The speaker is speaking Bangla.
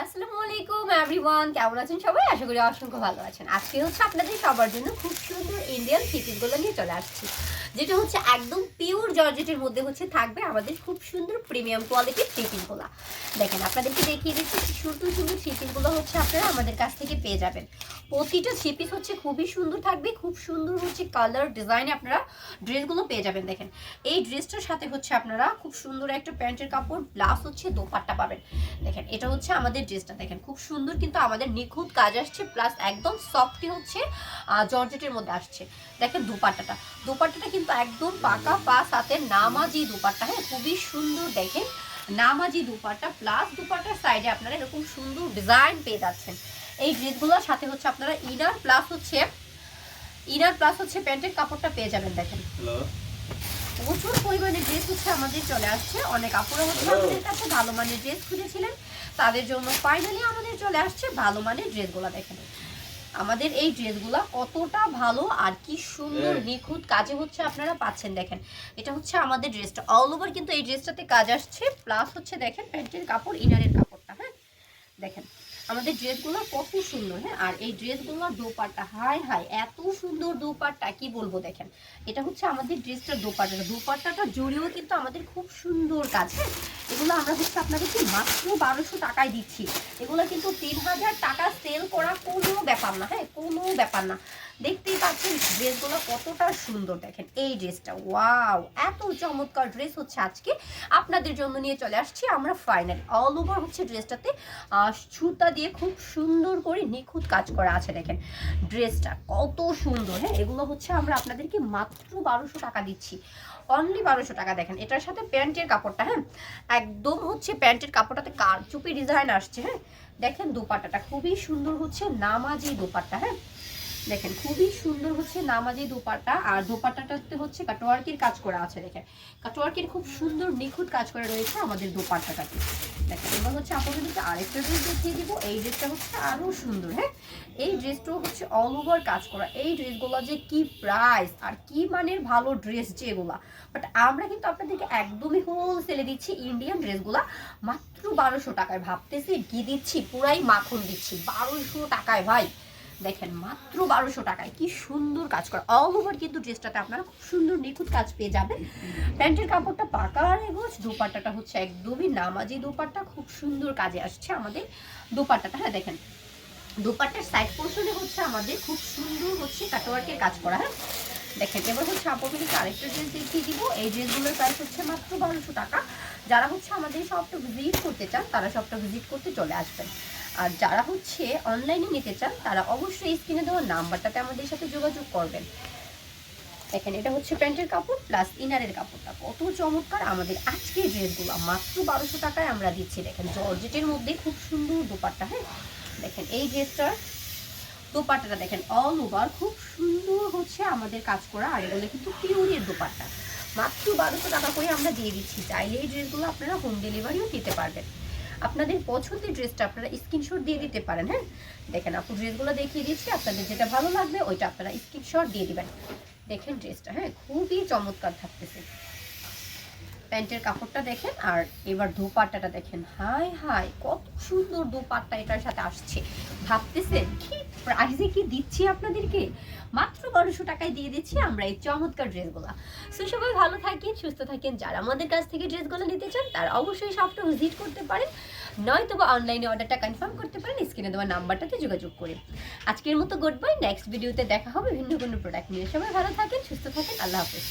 আসসালামু আলাইকুম এভরিওয়ান কেমন আছেন সবাই? আশা করি অসংখ্য ভালো আছেন। আজকে হচ্ছে আপনাদের সবার জন্য খুব সুন্দর ইন্ডিয়ান থিপিসগুলো নিয়ে চলে আসছি। যেটা হচ্ছে একদম পিওর জর্জেটের মধ্যে হচ্ছে থাকবে আমাদের খুব সুন্দর প্রিমিয়াম কোয়ালিটির থিপিসগুলো দেখেন, আপনাদেরকে দেখিয়ে দিচ্ছি সুন্দর সুন্দর থিপিসগুলো হচ্ছে আপনারা আমাদের কাছ থেকে পেয়ে যাবেন। প্রতিটা থ্রিপিস হচ্ছে খুবই সুন্দর থাকবে, খুব সুন্দর হচ্ছে কালার ডিজাইনে আপনারা ড্রেসগুলো পেয়ে যাবেন দেখেন। এই ড্রেসটার সাথে হচ্ছে আপনারা খুব সুন্দর একটা প্যান্টের কাপড় প্লাস হচ্ছে দোপাট্টা পাবেন। দেখেন, এটা হচ্ছে আমাদের ড্রেসটা দেখেন, খুব সুন্দর কিন্তু আমাদের নিখুঁত কাজ আসছে প্লাস একদম সফটই হচ্ছে জর্জেটের মধ্যে আসছে। দেখেন দুপাট্টাটা দুপাট্টাটা কিন্তু একদম পাকা পা সাথে নামাজি দুপাট্টা হ্যাঁ খুবই সুন্দর দেখেন, নামাজি দুপাট্টা প্লাস দুপাট্টার সাইডে আপনারা এরকম সুন্দর ডিজাইন পেয়ে যাচ্ছেন। এই ড্রেসগুলোর সাথে হচ্ছে আপনারা ইনার প্লাস হচ্ছে ইনার প্লাস হচ্ছে প্যান্টের কাপড়টা পেয়ে যাবেন দেখেন। প্রচুর পরিমাণে ড্রেস হচ্ছে আমাদের চলে আসছে। অনেক আপুরা হচ্ছে আমাদের কাছে ভালো মানের ড্রেস খুঁজেছিলেন। তাদের জন্য ফাইনালি আমাদের চলে আসছে ভালো মানের ড্রেসগুলো দেখেন। আমাদের এই ড্রেসগুলো কতটা ভালো আর কি সুন্দর। নিখুঁত কাজে হচ্ছে আপনারা পাচ্ছেন দেখেন। এটা হচ্ছে আমাদের ড্রেসটা অল ওভার কিন্তু এই ড্রেসটাতে কাজ আসছে। প্লাস হচ্ছে দেখেন প্যান্টের কাপড় ইনারের কাপড়টা হ্যাঁ? দেখেন। আমাদের ড্রেসগুলো কত সুন্দর হ্যাঁ? আর এই ড্রেসগুলোর দোপাট্টা হাই হাই এত সুন্দর দোপাট্টা, কি বলব দেখেন? এটা হচ্ছে আমাদের ড্রেসটার দোপাট্টা। দোপাট্টাটা জড়িয়েও কিন্তু আমাদের খুব সুন্দর কাজ হ্যাঁ? এগুলো আমরা হচ্ছে আপনাদেরকে মাত্র বারোশো টাকায় দিচ্ছি। এগুলো কিন্তু তিন হাজার টাকা সেল করা কোনো ব্যাপার না হ্যাঁ? কোনো ব্যাপার না। দেখতেই পাচ্ছেন ড্রেসগুলো কতটা সুন্দর দেখেন। এই ড্রেসটা, ওয়াও! এত চমৎকার ড্রেস হচ্ছে আজকে। আপনাদের জন্য নিয়ে চলে আসছি আমরা ফাইনালি অল ওভার হচ্ছে ড্রেসটাতে সুতা দিয়ে খুব সুন্দর করে নিখুঁত কাজ করা আছে দেখেন। ড্রেসটা কত সুন্দর হ্যাঁ? এগুলো হচ্ছে আমরা আপনাদেরকে মাত্র বারোশো টাকা দিচ্ছি। অনলি বারোশো টাকা দেখেন। এটার সাথে প্যান্টের কাপড়টা হ্যাঁ? একদম হচ্ছে প্যান্টের কাপড়টাতে কারচুপি ডিজাইন আসছে হ্যাঁ? দেখেন দোপাট্টাটা খুবই সুন্দর হচ্ছে, নামাজি দোপাট্টা হ্যাঁ? দেখেন, খুবই সুন্দর হচ্ছে নামাজি দোপাট্টা। আর দোপাট্টাটাতে হচ্ছে কাটোয়ার্কির কাজ করা আছে, দেখেন। কাটোয়ার্কির খুব সুন্দর নিখুঁত কাজ করা রয়েছে আমাদের দোপাট্টাটাতে। দেখেন, এবার হচ্ছে আপনাদেরকে আরেকটা ড্রেস দেখিয়ে দিব। এই ড্রেসটা হচ্ছে আরও সুন্দর হ্যাঁ? এই ড্রেসটাও হচ্ছে অল ওভার কাজ করা। এই ড্রেসগুলো যে কি প্রাইস আর কি মানের ভালো ড্রেস যে এগুলা। বাট আমরা কিন্তু আপনাদেরকে একদমই হোলসেলে দিচ্ছি ইন্ডিয়ান ড্রেসগুলা মাত্র বারোশো টাকায় ভাবতেছি, কি দিচ্ছি? পুরাই মাখন দিচ্ছি। বারোশো টাকায়, ভাই। দেখেন মাত্র বারোশো টাকায় কি সুন্দর কাজ করা। অল ওভার কিন্তু ড্রেসটাতে আপনারা খুব সুন্দর নিখুঁত কাজ পেয়ে যাবেন। প্যান্টের কাপড়টা পাকা আর এগোছ দোপাট্টাটা হচ্ছে একদমই নামাজি দোপাট্টা, খুব সুন্দর কাজে আসছে আমাদের দোপাট্টাটা। হ্যাঁ দেখেন, দোপাট্টার সাইড পোর্শনে হচ্ছে আমাদের খুব সুন্দর হচ্ছে কাটওয়ার্কের কাজ করা। হ্যাঁ দেখেন, এবার হচ্ছে আপনাদেরকে আরেকটা ড্রেস দেখিয়ে দিব। এই ড্রেসগুলোর প্রাইস হচ্ছে মাত্র বারোশো টাকা। যারা হচ্ছে আমাদের শপটা ভিজিট করতে চান, তারা শপটা ভিজিট করতে চলে আসবেন। আর যারা হচ্ছে অনলাইনে নিতে চান, তারা অবশ্যই স্ক্রিনে দেওয়া নাম্বারটাতে আমাদের সাথে যোগাযোগ করবেন। দেখেন, এটা হচ্ছে প্যান্টের কাপড় প্লাস ইনারের কাপড়টা। কত চমৎকার আমাদের আজকের ড্রেসগুলো মাত্র বারোশো টাকায় আমরা দিচ্ছি। দেখেন জর্জেটের মধ্যে খুব সুন্দর দোপাট্টা হ্যাঁ? দেখেন, এই ড্রেসটার দোপাট্টাটা দেখেন অল ওভার খুব সুন্দর হচ্ছে আমাদের কাজ করা। আর এগুলো কিন্তু পিওরের দোপাট্টা। মাত্র বারোশো টাকা করে আমরা দিয়ে দিচ্ছি। চাইলে এই ড্রেসগুলো আপনারা হোম ডেলিভারিও দিতে পারবেন। আপনাদের পছন্দের ড্রেসটা আপনারা স্ক্রিনশট দিয়ে দিতে পারেন হ্যাঁ? দেখেন আপু ড্রেসগুলো দেখিয়ে দিচ্ছি আপনাদের যেটা ভালো লাগবে ওইটা আপনারা স্ক্রিনশট দিয়ে দিবেন। দেখেন ড্রেসটা হ্যাঁ খুবই চমৎকার থাকতেছে। প্যান্টের কাপড়টা দেখেন, আর এবার দোপাট্টাটা দেখেন। হাই হাই কত সুন্দর দোপাট্টা এটার সাথে আসছে। ভাবতেছেন, কি প্রাইসে কি দিচ্ছি আপনাদেরকে? মাত্র বারোশো টাকায় দিয়ে দিচ্ছি আমরা এই চমৎকার ড্রেসগুলো। সো সবাই ভালো থাকেন, সুস্থ থাকেন। যারা আমাদের কাছ থেকে ড্রেসগুলো নিতে চান, তারা অবশ্যই সবটা ভিজিট করতে পারেন। নয়তো বা অনলাইনে অর্ডারটা কনফার্ম করতে পারেন স্ক্রিনে দেওয়া নাম্বারটাতে যোগাযোগ করে। আজকের মতো গুড বাই নেক্সট ভিডিওতে দেখা হবে ভিন্ন কোনো প্রোডাক্ট নিয়ে। সবাই ভালো থাকেন, সুস্থ থাকেন, আল্লাহ হাফেজ।